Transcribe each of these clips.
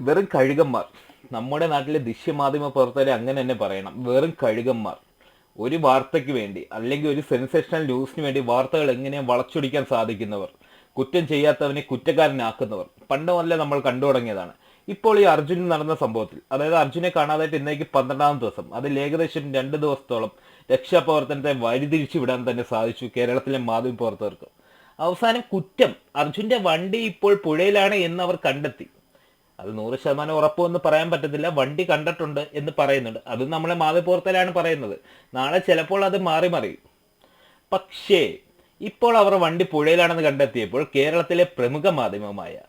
വെറും കഴുകന്മാർ. നമ്മുടെ നാട്ടിലെ ദൃശ്യമാധ്യമ പ്രവർത്തകരെ അങ്ങനെ തന്നെ പറയണം. വെറും കഴുകന്മാർ. ഒരു വാർത്തയ്ക്ക് വേണ്ടി അല്ലെങ്കിൽ ഒരു സെൻസേഷണൽ ന്യൂസിന് വേണ്ടി വാർത്തകൾ എങ്ങനെ വളച്ചൊടിക്കാൻ സാധിക്കുന്നവർ കുറ്റം ചെയ്യാത്തവനെ കുറ്റക്കാരനാക്കുന്നവർ പണ്ട് മുതലേ നമ്മൾ കണ്ടു തുടങ്ങിയതാണ്. ഇപ്പോൾ ഈ അർജുനിൽ നടന്ന സംഭവത്തിൽ അതായത് അർജുനെ കാണാതായിട്ട് ഇന്നേക്ക് പന്ത്രണ്ടാം ദിവസം അതിൽ ഏകദേശം രണ്ട് ദിവസത്തോളം രക്ഷാപ്രവർത്തനത്തെ വഴിതിരിച്ചു വിടാൻ തന്നെ സാധിച്ചു കേരളത്തിലെ മാധ്യമ പ്രവർത്തകർക്ക് അവസാനം കുറ്റം. അർജുന്റെ വണ്ടി ഇപ്പോൾ പുഴയിലാണ് എന്ന് അവർ കണ്ടെത്തി. അത് നൂറ് ശതമാനം ഉറപ്പൊന്നും പറയാൻ പറ്റത്തില്ല. വണ്ടി കണ്ടിട്ടുണ്ട് എന്ന് പറയുന്നുണ്ട്. അത് നമ്മളെ മാധ്യമപ്രവർത്തകരാണ് പറയുന്നത്. നാളെ ചിലപ്പോൾ അത് മാറി മറിയും. പക്ഷേ ഇപ്പോൾ അവർ വണ്ടി പുഴയിലാണെന്ന് കണ്ടെത്തിയപ്പോൾ കേരളത്തിലെ പ്രമുഖ മാധ്യമമായ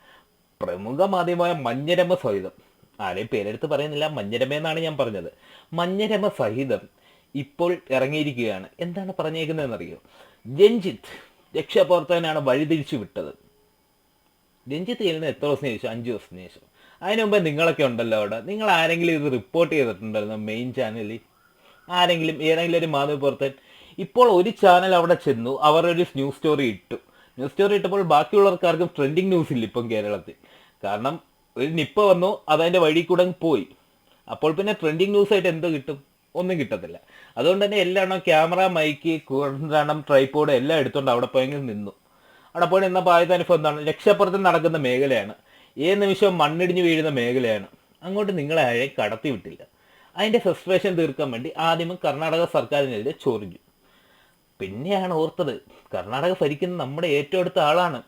പ്രമുഖ മാധ്യമമായ മഞ്ഞരമ സഹിതം ആരെയും പേരെടുത്ത് പറയുന്നില്ല മഞ്ഞരമ എന്നാണ് ഞാൻ പറഞ്ഞത്. മഞ്ഞരമ സഹിതം ഇപ്പോൾ ഇറങ്ങിയിരിക്കുകയാണ്. എന്താണ് പറഞ്ഞേക്കുന്നതെന്നറിയോ? രഞ്ജിത്ത് രക്ഷാപ്രവർത്തകനാണ് വഴിതിരിച്ചു വിട്ടത് രഞ്ജിത്ത് ചെയ്യുന്നത് എത്ര ദിവസം ശേഷം? അഞ്ച് ദിവസത്തിന് ശേഷം. അതിന് മുമ്പ് നിങ്ങളൊക്കെ ഉണ്ടല്ലോ അവിടെ. നിങ്ങൾ ആരെങ്കിലും ഇത് റിപ്പോർട്ട് ചെയ്തിട്ടുണ്ടായിരുന്നു മെയിൻ ചാനലിൽ ആരെങ്കിലും ഏതെങ്കിലും ഒരു മാധ്യമ മാധ്യമപ്രവർത്തകൻ? ഇപ്പോൾ ഒരു ചാനൽ അവിടെ ചെന്നു അവർ ഒരു ന്യൂസ് സ്റ്റോറി ഇട്ടു. ന്യൂസ് സ്റ്റോറി ഇട്ടപ്പോൾ ബാക്കിയുള്ളവർക്കാർക്കും ട്രെൻഡിങ് ന്യൂസ് ഇല്ല ഇപ്പം കേരളത്തിൽ. കാരണം ഒരു നിപ്പ വന്നു അതതിന്റെ വഴി കൂടെ പോയി. അപ്പോൾ പിന്നെ ട്രെൻഡിങ് ന്യൂസ് ആയിട്ട് എന്തോ കിട്ടും? ഒന്നും കിട്ടത്തില്ല. അതുകൊണ്ട് തന്നെ എല്ലാം ക്യാമറ മൈക്ക് കുണ്ടണം ട്രൈപ്പോഡ് എല്ലാം എടുത്തുകൊണ്ട് അവിടെ പോയെങ്കിൽ നിന്നു. അവിടെ പോയി നിന്നപ്പോൾ ആദ്യത്തെ അനുഭവം എന്താണ്? രക്ഷാപ്രവർത്തനം നടക്കുന്ന മേഖലയാണ്. ഏത് നിമിഷവും മണ്ണിടിഞ്ഞു വീഴുന്ന മേഖലയാണ്. അങ്ങോട്ട് നിങ്ങളെ അഴയെ കടത്തി വിട്ടില്ല. അതിന്റെ സസ്പെൻഷൻ തീർക്കാൻ വേണ്ടി ആദ്യം കർണാടക സർക്കാരിനെതിരെ ചോദിച്ചു പിന്നെയാണ് ഓർത്തത് കർണാടക ഭരിക്കുന്ന നമ്മുടെ ഏറ്റവും അടുത്ത ആളാണ്.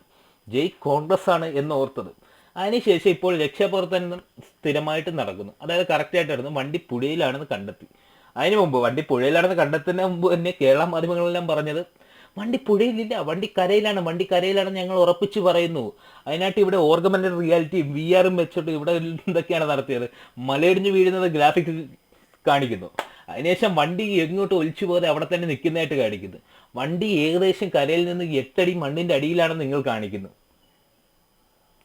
ജയ് കോൺഗ്രസ് ആണ് എന്ന് ഓർത്തത്. അതിനുശേഷം ഇപ്പോൾ രക്ഷാപ്രവർത്തനം സ്ഥിരമായിട്ട് നടക്കുന്നു. അതായത് കറക്റ്റായിട്ട് നടന്നു. വണ്ടി പുഴയിലാണെന്ന് കണ്ടെത്തി. അതിനു മുമ്പ് വണ്ടി പുഴയിലാണെന്ന് കണ്ടെത്തുന്നതിന് മുമ്പ് തന്നെ കേരള മാധ്യമങ്ങളെല്ലാം പറഞ്ഞത് വണ്ടി പുഴയിലില്ല വണ്ടി കരയിലാണ് വണ്ടി കരയിലാണ് ഞങ്ങൾ ഉറപ്പിച്ചു പറയുന്നു. അതിനായിട്ട് ഇവിടെ ഓർഗമെന്റഡ് റിയാലിറ്റിയും വി ആറും വെച്ചിട്ട് ഇവിടെ എന്തൊക്കെയാണ് നടത്തിയത്? മലയിടിഞ്ഞ് വീഴുന്നത് ഗ്രാഫിക്സ് കാണിക്കുന്നു. അതിനുശേഷം വണ്ടി എങ്ങോട്ട് ഒലിച്ചു പോകാതെ അവിടെ തന്നെ നിൽക്കുന്നതായിട്ട് കാണിക്കുന്നു. വണ്ടി ഏകദേശം കരയിൽ നിന്ന് എട്ടടി മണ്ണിന്റെ അടിയിലാണ് നിങ്ങൾ കാണിക്കുന്നു.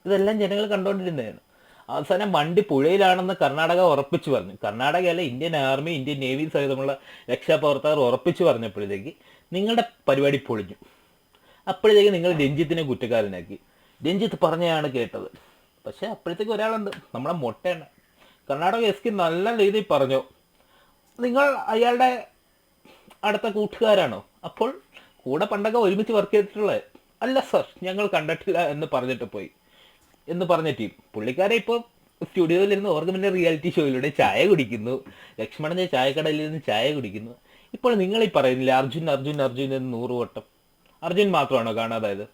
ഇതെല്ലാം ജനങ്ങൾ കണ്ടുകൊണ്ടിരുന്നതാണ്. അവസാനം വണ്ടി പുഴയിലാണെന്ന് കർണാടക ഉറപ്പിച്ചു പറഞ്ഞു. കർണാടകയല്ല ഇന്ത്യൻ ആർമി ഇന്ത്യൻ നേവി സഹിതമുള്ള രക്ഷാപ്രവർത്തകർ ഉറപ്പിച്ചു പറഞ്ഞപ്പോഴത്തേക്ക് നിങ്ങളുടെ പരിപാടി പൊളിഞ്ഞു. അപ്പോഴത്തേക്ക് നിങ്ങൾ രഞ്ജിത്തിനെ കുറ്റക്കാരനാക്കി. രഞ്ജിത്ത് പറഞ്ഞാണ് കേട്ടത്. പക്ഷെ അപ്പോഴത്തേക്ക് ഒരാളുണ്ട് നമ്മളെ മൊട്ടയാണ്. കർണാടക എസ് കെ നല്ല രീതിയിൽ പറഞ്ഞു നിങ്ങൾ അയാളുടെ അടുത്ത കൂട്ടുകാരാണോ? അപ്പോൾ കൂടെ പണ്ടൊക്കെ ഒരുമിച്ച് വർക്ക് ചെയ്തിട്ടുള്ളത് അല്ല സർ ഞങ്ങൾ കണ്ടിട്ടില്ല എന്ന് പറഞ്ഞിട്ട് പോയി. എന്ന് പറഞ്ഞ ടീം പുള്ളിക്കാരെ ഇപ്പോൾ സ്റ്റുഡിയോയിലിരുന്ന് ഓർഗമെന്റ് റിയാലിറ്റി ഷോയിലൂടെ ചായ കുടിക്കുന്നു. ലക്ഷ്മണന്റെ ചായക്കടയിൽ നിന്ന് ചായ കുടിക്കുന്നു. ഇപ്പോൾ നിങ്ങൾ ഈ പറയുന്നില്ല അർജുൻ അർജുൻ അർജുൻ എന്ന് നൂറ് വട്ടം. അർജുൻ മാത്രമാണോ കാണാതായത്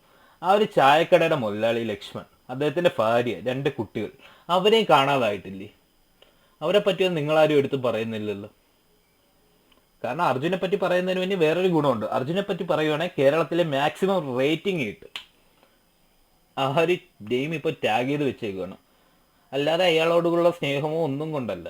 ആ ഒരു ചായക്കടയുടെ മുതലാളി ലക്ഷ്മൺ അദ്ദേഹത്തിന്റെ ഭാര്യ രണ്ട് കുട്ടികൾ അവരെയും കാണാതായിട്ടില്ലേ? അവരെ പറ്റിയൊന്നും നിങ്ങളാരും എടുത്ത് പറയുന്നില്ലല്ലോ. കാരണം അർജുനെ പറ്റി പറയുന്നതിന് വേണ്ടി വേറൊരു ഗുണമുണ്ട്. അർജുനെ പറ്റി പറയുവാണെങ്കിൽ കേരളത്തിലെ മാക്സിമം റേറ്റിംഗ് കിട്ടും ആ ഒരു ഗെയിം ഇപ്പോൾ ടാഗ് ചെയ്ത് വെച്ചേക്കുകയാണ് അല്ലാതെ അയാളോടുള്ള സ്നേഹമോ ഒന്നും കൊണ്ടല്ല.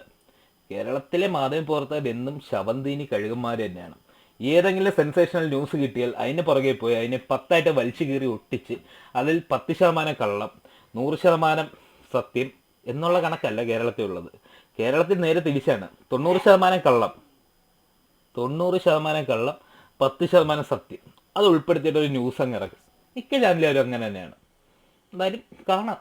കേരളത്തിലെ മാധ്യമപ്രവർത്തകർ എന്നും ശവന്തീനി കഴുകന്മാർ തന്നെയാണ്. ഏതെങ്കിലും സെൻസേഷണൽ ന്യൂസ് കിട്ടിയാൽ അതിന് പുറകെ പോയി അതിനെ പത്തായിട്ട് വലിച്ചു കീറി ഒട്ടിച്ച് അതിൽ പത്ത് ശതമാനം കള്ളം നൂറ് ശതമാനം സത്യം എന്നുള്ള കണക്കല്ല കേരളത്തിലുള്ളത് കേരളത്തിൽ നേരെ തിരിച്ചാണ്. തൊണ്ണൂറ് ശതമാനം കള്ളം. തൊണ്ണൂറ് ശതമാനം കള്ളം പത്ത് ശതമാനം സത്യം. അത് ഉൾപ്പെടുത്തിയിട്ട് ഒരു ന്യൂസ് അങ്ങ് ഇറക്കും. മിക്ക ചാനലുകാരും അങ്ങനെ തന്നെയാണ്. എന്തായാലും കാണാം.